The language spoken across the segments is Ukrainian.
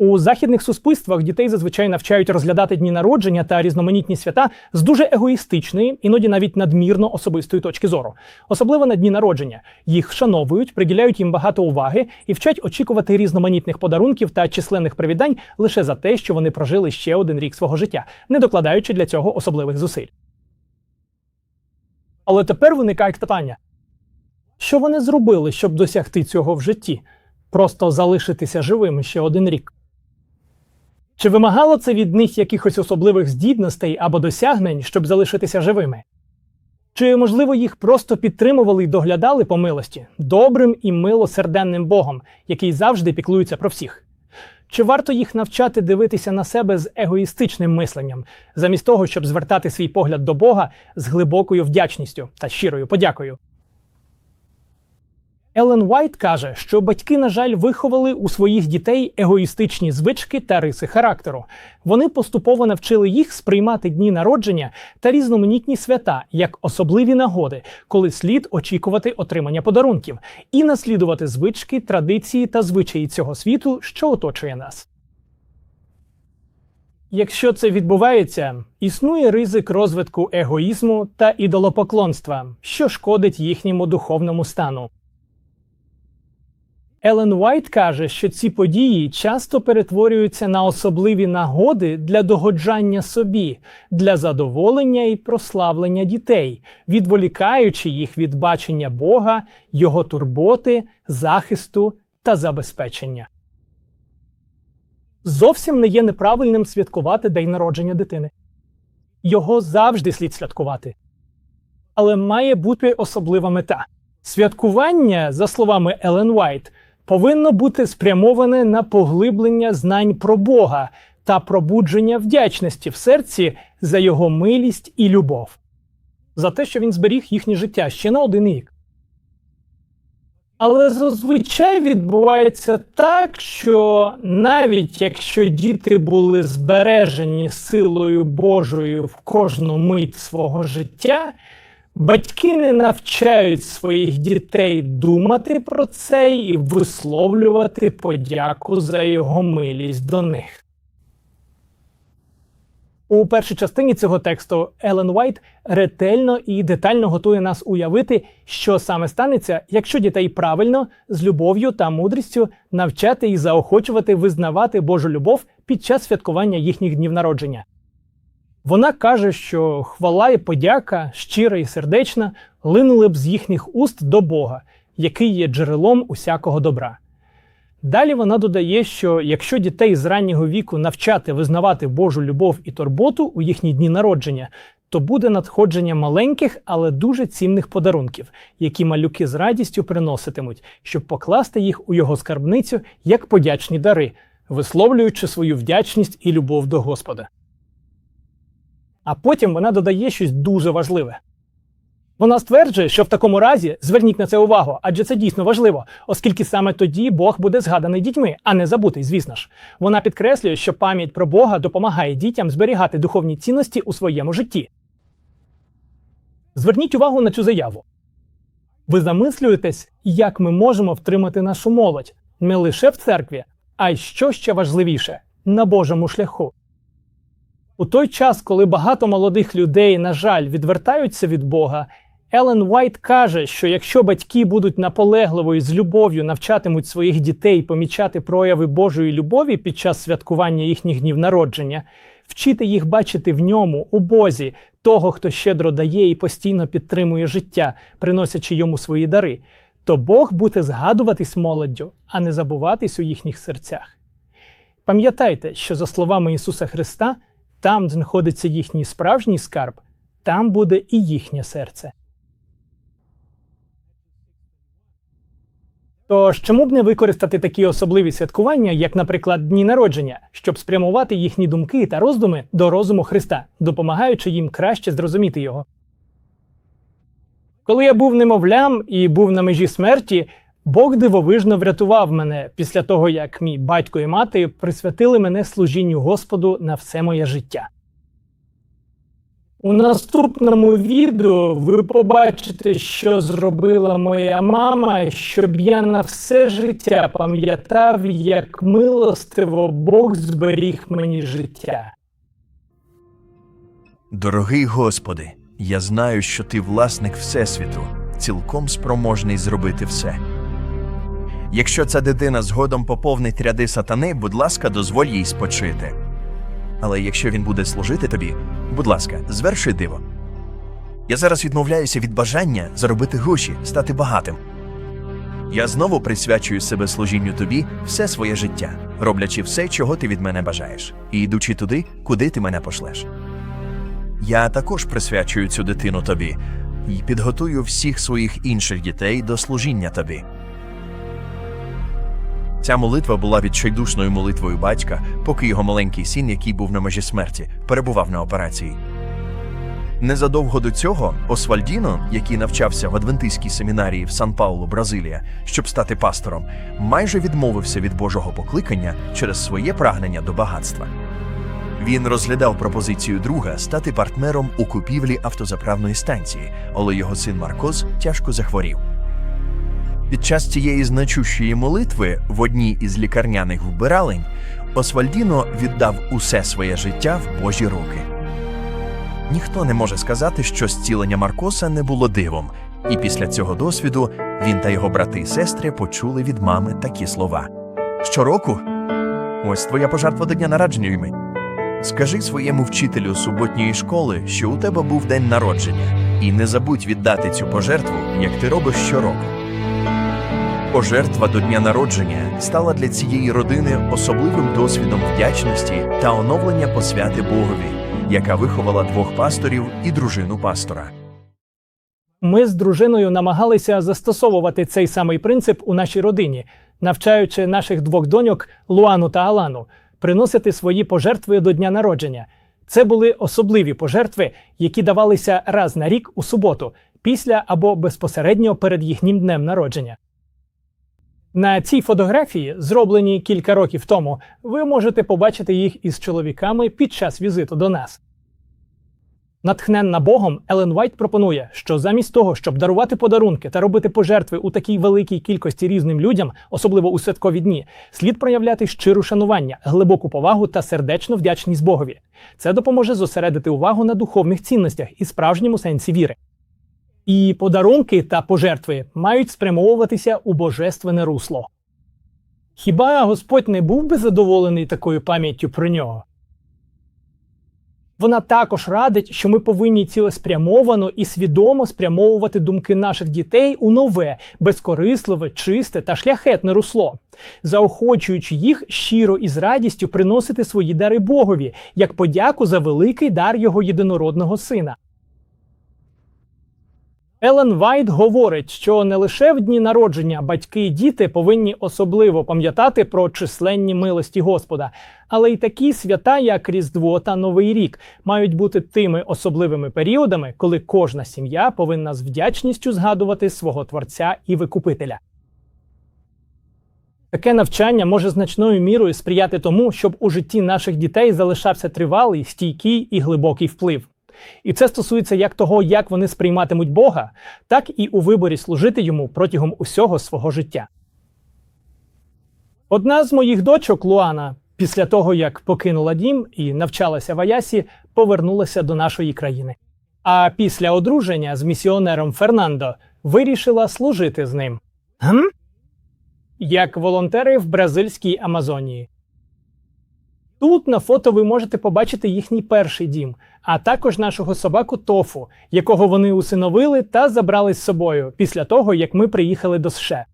У західних суспільствах дітей зазвичай навчають розглядати дні народження та різноманітні свята з дуже егоїстичної, іноді навіть надмірно особистої точки зору, особливо на дні народження. Їх вшановують, приділяють їм багато уваги і вчать очікувати різноманітних подарунків та численних привітань лише за те, що вони прожили ще один рік свого життя, не докладаючи для цього особливих зусиль. Але тепер виникає питання: що вони зробили, щоб досягти цього в житті? Просто залишитися живим ще один рік. Чи вимагало це від них якихось особливих здібностей або досягнень, щоб залишитися живими? Чи, можливо, їх просто підтримували і доглядали по милості добрим і милосерденним Богом, який завжди піклується про всіх? Чи варто їх навчати дивитися на себе з егоїстичним мисленням, замість того, щоб звертати свій погляд до Бога з глибокою вдячністю та щирою подякою? Елен Вайт каже, що батьки, на жаль, виховали у своїх дітей егоїстичні звички та риси характеру. Вони поступово навчили їх сприймати дні народження та різноманітні свята як особливі нагоди, коли слід очікувати отримання подарунків, і наслідувати звички, традиції та звичаї цього світу, що оточує нас. Якщо це відбувається, існує ризик розвитку егоїзму та ідолопоклонства, що шкодить їхньому духовному стану. Елен Уайт каже, що ці події часто перетворюються на особливі нагоди для догоджання собі, для задоволення і прославлення дітей, відволікаючи їх від бачення Бога, його турботи, захисту та забезпечення. Зовсім не є неправильним святкувати день народження дитини. Його завжди слід святкувати. Але має бути особлива мета. Святкування, за словами Елен Уайт, повинно бути спрямоване на поглиблення знань про Бога та пробудження вдячності в серці за його милість і любов, за те, що він зберіг їхнє життя ще на один рік. Але зазвичай відбувається так, що навіть якщо діти були збережені силою Божою в кожну мить свого життя, Батьки не навчають своїх дітей думати про це і висловлювати подяку за його милість до них. У першій частині цього тексту Елен Уайт ретельно і детально готує нас уявити, що саме станеться, якщо дітей правильно, з любов'ю та мудрістю навчати і заохочувати визнавати Божу любов під час святкування їхніх днів народження. Вона каже, що хвала і подяка, щира і сердечна, линули б з їхніх уст до Бога, який є джерелом усякого добра. Далі вона додає, що якщо дітей з раннього віку навчати визнавати Божу любов і турботу у їхні дні народження, то буде надходження маленьких, але дуже цінних подарунків, які малюки з радістю приноситимуть, щоб покласти їх у його скарбницю як подячні дари, висловлюючи свою вдячність і любов до Господа. А потім вона додає щось дуже важливе. Вона стверджує, що в такому разі зверніть на це увагу, адже це дійсно важливо, оскільки саме тоді Бог буде згаданий дітьми, а не забутий, звісно ж. Вона підкреслює, що пам'ять про Бога допомагає дітям зберігати духовні цінності у своєму житті. Зверніть увагу на цю заяву. Ви замислюєтесь, як ми можемо втримати нашу молодь не лише в церкві, а й що ще важливіше на Божому шляху. У той час, коли багато молодих людей, на жаль, відвертаються від Бога, Елен Вайт каже, що якщо батьки будуть наполегливо і з любов'ю навчатимуть своїх дітей помічати прояви Божої любові під час святкування їхніх днів народження, вчити їх бачити в ньому, у Бозі, того, хто щедро дає і постійно підтримує життя, приносячи йому свої дари, то Бог буде згадуватись молоддю, а не забуватись у їхніх серцях. Пам'ятайте, що за словами Ісуса Христа. Там, знаходиться їхній справжній скарб, там буде і їхнє серце. Тож, чому б не використати такі особливі святкування, як, наприклад, дні народження, щоб спрямувати їхні думки та роздуми до розуму Христа, допомагаючи їм краще зрозуміти його? Коли я був немовлям і був на межі смерті, Бог дивовижно врятував мене після того, як мій батько і мати присвятили мене служінню Господу на все моє життя. У наступному відео ви побачите, що зробила моя мама, щоб я на все життя пам'ятав, як милостиво Бог зберіг мені життя. Дорогий Господи, я знаю, що Ти власник Всесвіту, цілком спроможний зробити все. Якщо ця дитина згодом поповнить ряди сатани, будь ласка, дозволь їй спочити. Але якщо він буде служити тобі, будь ласка, зверши диво. Я зараз відмовляюся від бажання заробити гроші, стати багатим. Я знову присвячую себе служінню тобі все своє життя, роблячи все, чого ти від мене бажаєш, і йдучи туди, куди ти мене пошлеш. Я також присвячую цю дитину тобі і підготую всіх своїх інших дітей до служіння тобі. Ця молитва була відчайдушною молитвою батька, поки його маленький син, який був на межі смерті, перебував на операції. Незадовго до цього Освальдіно, який навчався в адвентистській семінарії в Сан-Паулу, Бразилія, щоб стати пастором, майже відмовився від Божого покликання через своє прагнення до багатства. Він розглядав пропозицію друга стати партнером у купівлі автозаправної станції, але його син Маркоз тяжко захворів. Під час цієї значущої молитви в одній із лікарняних вбиралень Освальдіно віддав усе своє життя в Божі руки. Ніхто не може сказати, що зцілення Маркоса не було дивом, і після цього досвіду він та його брати і сестри почули від мами такі слова: Щороку, ось твоя пожертва до дня народження Юми. Скажи своєму вчителю суботньої школи, що у тебе був день народження, і не забудь віддати цю пожертву, як ти робиш щороку. Пожертва до дня народження стала для цієї родини особливим досвідом вдячності та оновлення посвяти Богові, яка виховала двох пасторів і дружину пастора. Ми з дружиною намагалися застосовувати цей самий принцип у нашій родині, навчаючи наших двох доньок Луану та Алану приносити свої пожертви до дня народження. Це були особливі пожертви, які давалися раз на рік у суботу, після або безпосередньо перед їхнім днем народження. На цій фотографії, зробленій кілька років тому, ви можете побачити їх із чоловіками під час візиту до нас. Натхненна Богом, Елен Вайт пропонує, що замість того, щоб дарувати подарунки та робити пожертви у такій великій кількості різним людям, особливо у святкові дні, слід проявляти щиру шанування, глибоку повагу та сердечну вдячність Богові. Це допоможе зосередити увагу на духовних цінностях і справжньому сенсі віри. І подарунки та пожертви мають спрямовуватися у божественне русло. Хіба Господь не був би задоволений такою пам'яттю про нього? Вона також радить, що ми повинні цілеспрямовано і свідомо спрямовувати думки наших дітей у нове, безкорисливе, чисте та шляхетне русло, заохочуючи їх щиро і з радістю приносити свої дари Богові як подяку за великий дар його єдинородного сина. Елен Вайт говорить, що не лише в дні народження батьки і діти повинні особливо пам'ятати про численні милості Господа, але й такі свята, як Різдво та Новий рік, мають бути тими особливими періодами, коли кожна сім'я повинна з вдячністю згадувати свого творця і викупителя. Таке навчання може значною мірою сприяти тому, щоб у житті наших дітей залишався тривалий, стійкий і глибокий вплив. І це стосується як того, як вони сприйматимуть Бога, так і у виборі служити йому протягом усього свого життя. Одна з моїх дочок Луана, після того як покинула дім і навчалася в Аясі, повернулася до нашої країни. А після одруження з місіонером Фернандо вирішила служити з ним. Гм? Як волонтери в бразильській Амазонії. Тут на фото ви можете побачити їхній перший дім, а також нашого собаку Тофу, якого вони усиновили та забрали з собою після того, як ми приїхали до США.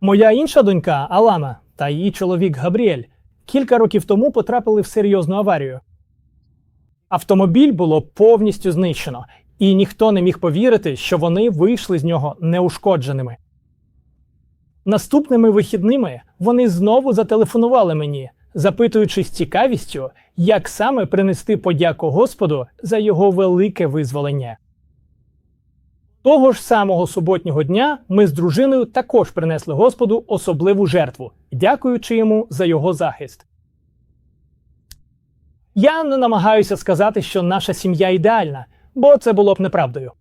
Моя інша донька Алана та її чоловік Габріель кілька років тому потрапили в серйозну аварію. Автомобіль було повністю знищено, і ніхто не міг повірити, що вони вийшли з нього неушкодженими. Наступними вихідними вони знову зателефонували мені, запитуючи з цікавістю, як саме принести подяку Господу за його велике визволення. Того ж самого суботнього дня ми з дружиною також принесли Господу особливу жертву, дякуючи йому за його захист. Я не намагаюся сказати, що наша сім'я ідеальна, бо це було б неправдою.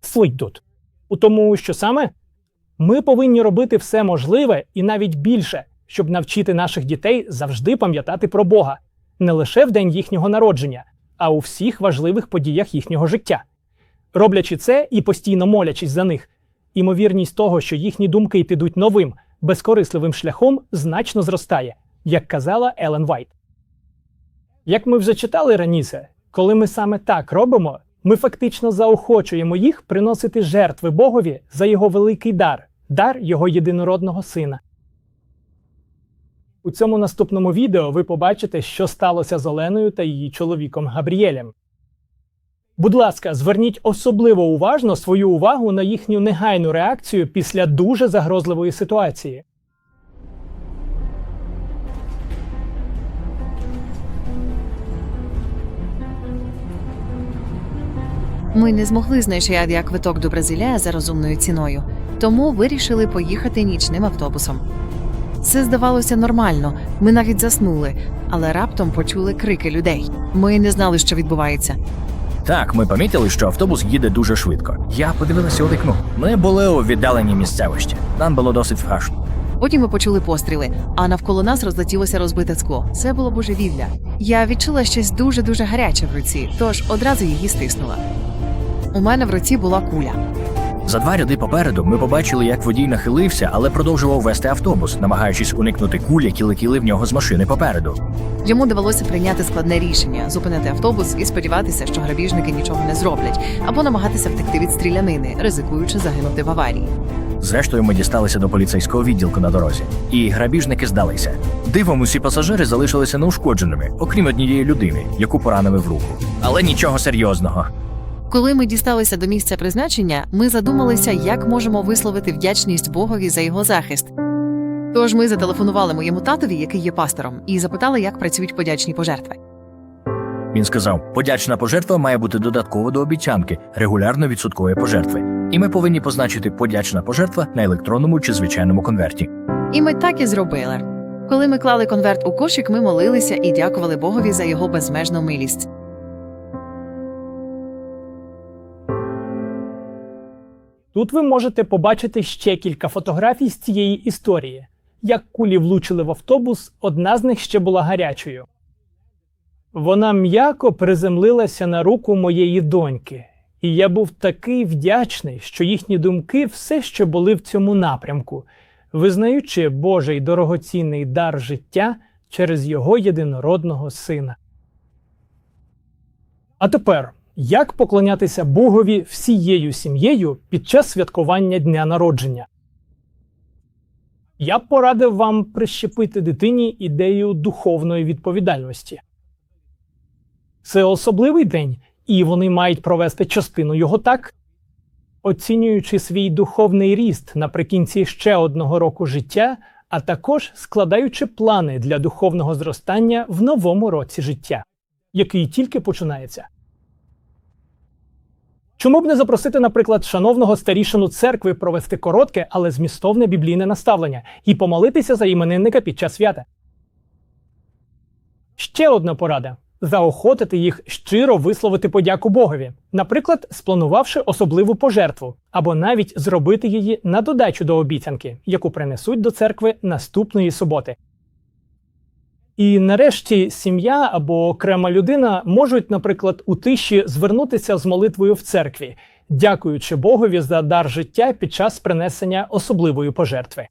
Суть тут у тому, що саме ми повинні робити все можливе і навіть більше, щоб навчити наших дітей завжди пам'ятати про Бога не лише в день їхнього народження, а у всіх важливих подіях їхнього життя. Роблячи це і постійно молячись за них, імовірність того, що їхні думки підуть новим, безкорисливим шляхом, значно зростає, як казала Елен Вайт. Як ми вже читали раніше, коли ми саме так робимо, ми фактично заохочуємо їх приносити жертви Богові за його великий дар, дар його єдинородного сина. У цьому наступному відео ви побачите, що сталося з Оленою та її чоловіком Габріелем. Будь ласка, зверніть особливо уважно свою увагу на їхню негайну реакцію після дуже загрозливої ситуації. Ми не змогли знайти авіаквиток до Бразилія за розумною ціною, тому вирішили поїхати нічним автобусом. Це здавалося нормально, ми навіть заснули, але раптом почули крики людей. Ми не знали, що відбувається. Так, ми помітили, що автобус їде дуже швидко. Я подивилася у вікно. Ми були у віддаленій місцевості. Нам було досить страшно. Потім ми почули постріли, а навколо нас розлетілося розбите скло. Це було божевілля. Я відчула щось дуже дуже гаряче в руці, тож одразу її стиснула. У мене в руці була куля. За два ряди попереду ми побачили, як водій нахилився, але продовжував вести автобус, намагаючись уникнути куль, які летіли в нього з машини попереду. Йому довелося прийняти складне рішення зупинити автобус і сподіватися, що грабіжники нічого не зроблять, або намагатися втекти від стрілянини, ризикуючи загинути в аварії. Зрештою, ми дісталися до поліцейського відділку на дорозі, і грабіжники здалися. Дивом усі пасажири залишилися неушкодженими, окрім однієї людини, яку поранили в руку. Але нічого серйозного. Коли ми дісталися до місця призначення, ми задумалися, як можемо висловити вдячність Богові за його захист. Тож ми зателефонували моєму татові, який є пастором, і запитали, як працюють подячні пожертви. Він сказав: подячна пожертва має бути додатково до обіцянки регулярно відсоткової пожертви, і ми повинні позначити подячна пожертва на електронному чи звичайному конверті. І ми так і зробили. Коли ми клали конверт у кошик, ми молилися і дякували Богові за його безмежну милість. Тут ви можете побачити ще кілька фотографій з цієї історії. Як кулі влучили в автобус, одна з них ще була гарячою. Вона м'яко приземлилася на руку моєї доньки, і я був такий вдячний, що їхні думки все ще були в цьому напрямку, визнаючи Божий дорогоцінний дар життя через його єдинородного сина. А тепер як поклонятися Богові всією сім'єю під час святкування дня народження? Я б порадив вам прищепити дитині ідею духовної відповідальності. Це особливий день, і вони мають провести частину його так, оцінюючи свій духовний ріст наприкінці ще одного року життя, а також складаючи плани для духовного зростання в новому році життя, який тільки починається. Чому б не запросити, наприклад, шановного старішину церкви провести коротке, але змістовне біблійне наставлення і помолитися за іменинника під час свята? Ще одна порада заохотити їх щиро висловити подяку Богові, наприклад, спланувавши особливу пожертву, або навіть зробити її на додачу до обіцянки, яку принесуть до церкви наступної суботи. І нарешті сім'я або окрема людина можуть, наприклад, у тиші звернутися з молитвою в церкві, дякуючи Богові за дар життя під час принесення особливої пожертви.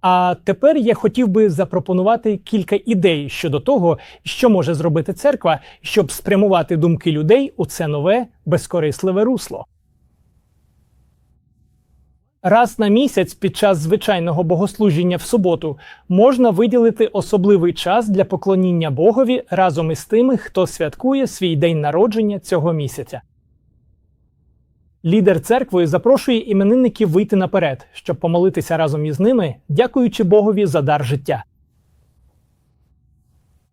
А тепер я хотів би запропонувати кілька ідей щодо того, що може зробити церква, щоб спрямувати думки людей у це нове безкорисливе русло. Раз на місяць під час звичайного богослужіння в суботу можна виділити особливий час для поклоніння Богові разом із тими, хто святкує свій день народження цього місяця. Лідер церкви запрошує іменинників вийти наперед, щоб помолитися разом із ними, дякуючи Богові за дар життя.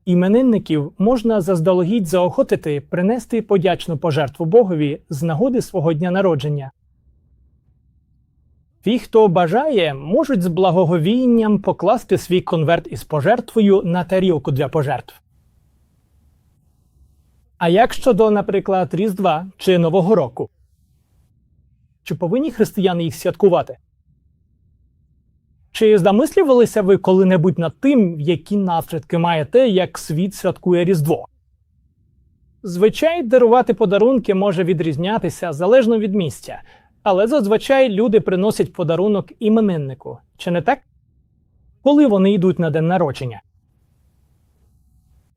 Іменинників можна заздалегідь заохотити принести подячну пожертву Богові з нагоди свого дня народження. Ті, хто бажає, можуть з благоговінням покласти свій конверт із пожертвою на тарілку для пожертв. А як щодо, наприклад, Різдва чи Нового року? Чи повинні християни їх святкувати? Чи замислювалися ви коли-небудь над тим, які наслідки має те, як світ святкує Різдво? Звичай дарувати подарунки може відрізнятися залежно від місця, але зазвичай люди приносять подарунок імениннику, чи не так? Коли вони йдуть на день народження.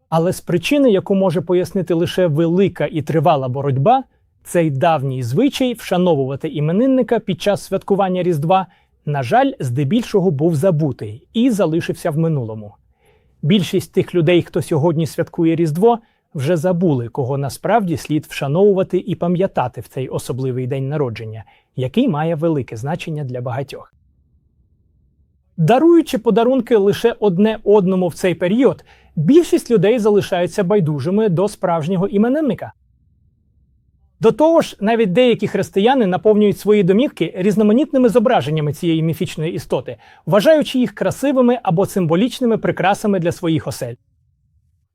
Але з причини, яку може пояснити лише велика і тривала боротьба, цей давній звичай вшановувати іменинника під час святкування Різдва, на жаль, здебільшого був забутий і залишився в минулому. Більшість тих людей, хто сьогодні святкує Різдво, вже забули, кого насправді слід вшановувати і пам'ятати в цей особливий день народження, який має велике значення для багатьох. Даруючи подарунки лише одне одному в цей період, більшість людей залишаються байдужими до справжнього іменинника. До того ж, навіть деякі християни наповнюють свої домівки різноманітними зображеннями цієї міфічної істоти, вважаючи їх красивими або символічними прикрасами для своїх осель.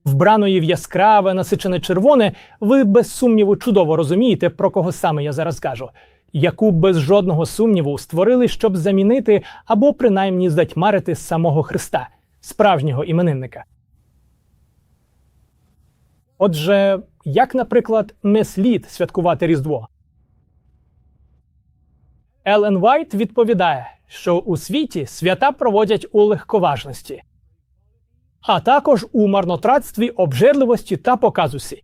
Вбраної в яскраве, насичене червоне, ви без сумніву чудово розумієте, про кого саме я зараз кажу, яку без жодного сумніву створили, щоб замінити або принаймні затьмарити самого Христа, справжнього іменинника. Отже, як, наприклад, не слід святкувати Різдво? Елен Вайт відповідає, що у світі свята проводять у легковажності, а також у марнотратстві, обжирливості та показусі.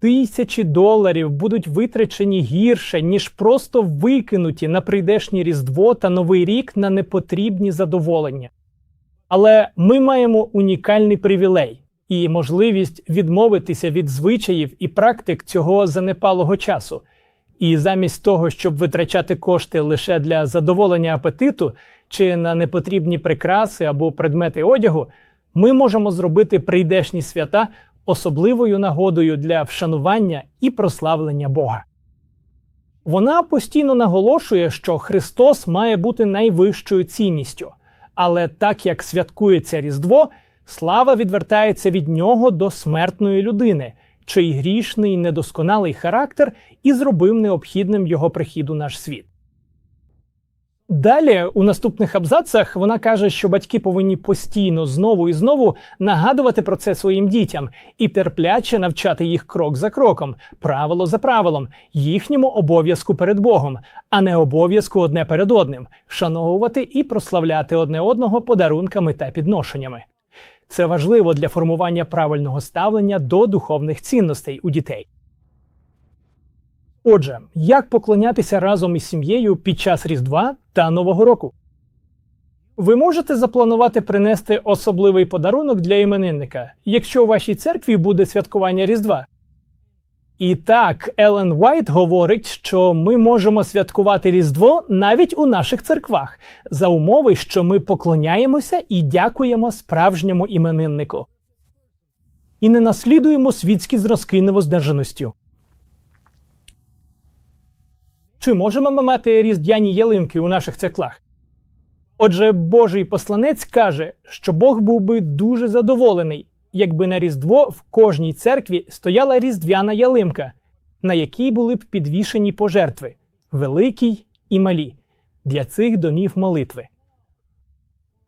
Тисячі доларів будуть витрачені гірше, ніж просто викинуті на прийдешнє Різдво та Новий рік на непотрібні задоволення. Але ми маємо унікальний привілей і можливість відмовитися від звичаїв і практик цього занепалого часу. І замість того, щоб витрачати кошти лише для задоволення апетиту чи на непотрібні прикраси або предмети одягу, ми можемо зробити прийдешні свята особливою нагодою для вшанування і прославлення Бога. Вона постійно наголошує, що Христос має бути найвищою цінністю, але так як святкується Різдво, слава відвертається від нього до смертної людини, чий грішний недосконалий характер і зробив необхідним його прихід у наш світ. Далі, у наступних абзацах, вона каже, що батьки повинні постійно знову і знову нагадувати про це своїм дітям і терпляче навчати їх крок за кроком, правило за правилом, їхньому обов'язку перед Богом, а не обов'язку одне перед одним, вшановувати і прославляти одне одного подарунками та підношеннями. Це важливо для формування правильного ставлення до духовних цінностей у дітей. Отже, як поклонятися разом із сім'єю під час Різдва та Нового року? Ви можете запланувати принести особливий подарунок для іменинника, якщо у вашій церкві буде святкування Різдва. І так, Елен Вайт говорить, що ми можемо святкувати Різдво навіть у наших церквах, за умови, що ми поклоняємося і дякуємо справжньому імениннику. І не наслідуємо світські зразки невоздержаності. Чи можемо ми мати різдвяні ялинки у наших церквах? Отже, Божий посланець каже, що Бог був би дуже задоволений, якби на Різдво в кожній церкві стояла різдвяна ялинка, на якій були б підвішені пожертви великі і малі для цих домів молитви.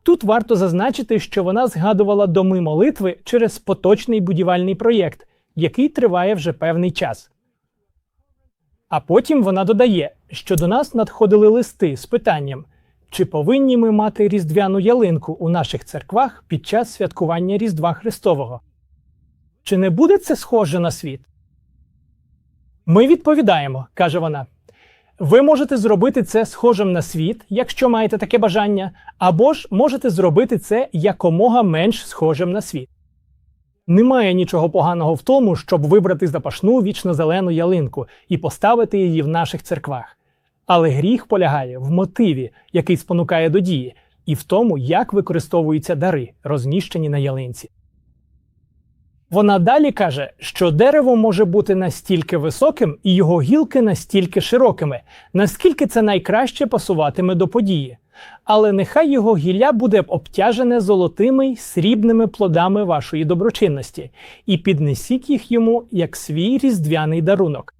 Тут варто зазначити, що вона згадувала доми молитви через поточний будівельний проєкт, який триває вже певний час. А потім вона додає, що до нас надходили листи з питанням, чи повинні ми мати різдвяну ялинку у наших церквах під час святкування Різдва Христового? Чи не буде це схоже на світ? Ми відповідаємо, каже вона. Ви можете зробити це схожим на світ, якщо маєте таке бажання, або ж можете зробити це якомога менш схожим на світ. Немає нічого поганого в тому, щоб вибрати запашну вічно-зелену ялинку і поставити її в наших церквах. Але гріх полягає в мотиві, який спонукає до дії, і в тому, як використовуються дари, розміщені на ялинці. Вона далі каже, що дерево може бути настільки високим і його гілки настільки широкими, наскільки це найкраще пасуватиме до події. Але нехай його гілля буде обтяжене золотими й срібними плодами вашої доброчинності, і піднесіть їх йому як свій різдвяний дарунок.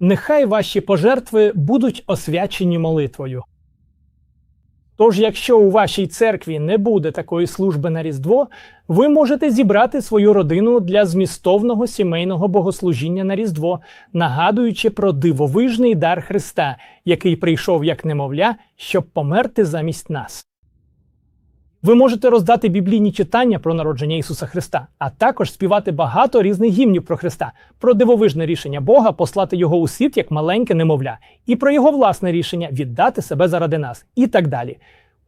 Нехай ваші пожертви будуть освячені молитвою. Тож, якщо у вашій церкві не буде такої служби на Різдво, ви можете зібрати свою родину для змістовного сімейного богослужіння на Різдво, нагадуючи про дивовижний дар Христа, який прийшов як немовля, щоб померти замість нас. Ви можете роздати біблійні читання про народження Ісуса Христа, а також співати багато різних гімнів про Христа, про дивовижне рішення Бога послати його у світ як маленьке немовля, і про його власне рішення віддати себе заради нас, і так далі.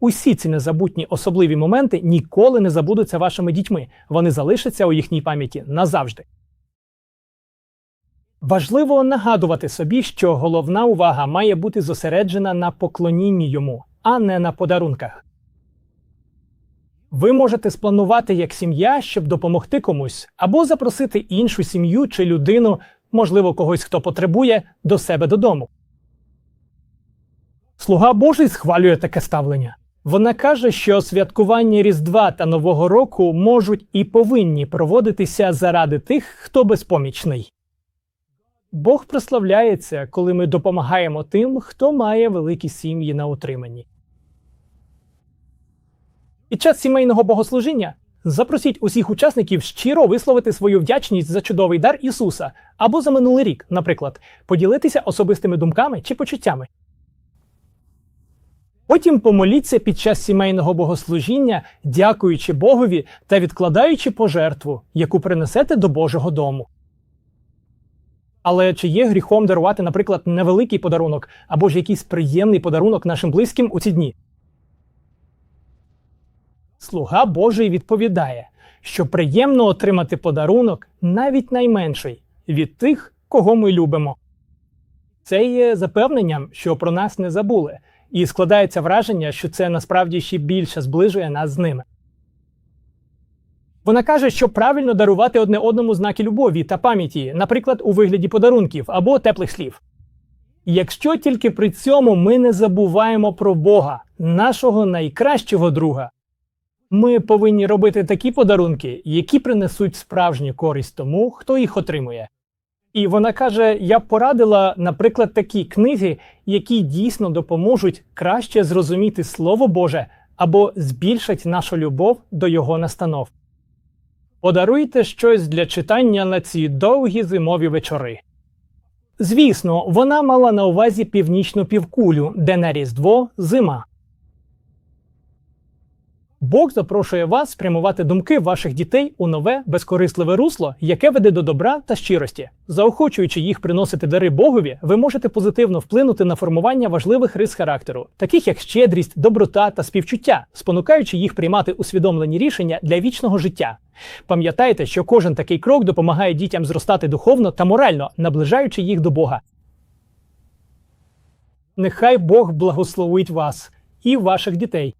Усі ці незабутні особливі моменти ніколи не забудуться вашими дітьми, вони залишаться у їхній пам'яті назавжди. Важливо нагадувати собі, що головна увага має бути зосереджена на поклонінні йому, а не на подарунках. Ви можете спланувати як сім'я, щоб допомогти комусь, або запросити іншу сім'ю чи людину, можливо, когось, хто потребує, до себе додому. Слуга Божий схвалює таке ставлення. Вона каже, що святкування Різдва та Нового року можуть і повинні проводитися заради тих, хто безпомічний. Бог прославляється, коли ми допомагаємо тим, хто має великі сім'ї на утриманні. Під час сімейного богослужіння запросіть усіх учасників щиро висловити свою вдячність за чудовий дар Ісуса або за минулий рік, наприклад, поділитися особистими думками чи почуттями. Потім помоліться під час сімейного богослужіння, дякуючи Богові та відкладаючи пожертву, яку принесете до Божого дому. Але чи є гріхом дарувати, наприклад, невеликий подарунок або ж якийсь приємний подарунок нашим близьким у ці дні? Слуга Божий відповідає, що приємно отримати подарунок навіть найменший від тих, кого ми любимо. Це є запевненням, що про нас не забули, і складається враження, що це насправді ще більше зближує нас з ними. Вона каже, що правильно дарувати одне одному знаки любові та пам'яті, наприклад, у вигляді подарунків або теплих слів. Якщо тільки при цьому ми не забуваємо про Бога, нашого найкращого друга, ми повинні робити такі подарунки, які принесуть справжню користь тому, хто їх отримує. І вона каже: я порадила, наприклад, такі книги, які дійсно допоможуть краще зрозуміти Слово Боже або збільшать нашу любов до його настанов. Подаруйте щось для читання на ці довгі зимові вечори. Звісно, вона мала на увазі північну півкулю, де на Різдво зима. Бог запрошує вас спрямувати думки ваших дітей у нове безкорисливе русло, яке веде до добра та щирості. Заохочуючи їх приносити дари Богові, ви можете позитивно вплинути на формування важливих рис характеру, таких як щедрість, доброта та співчуття, спонукаючи їх приймати усвідомлені рішення для вічного життя. Пам'ятайте, що кожен такий крок допомагає дітям зростати духовно та морально, наближаючи їх до Бога. Нехай Бог благословить вас і ваших дітей.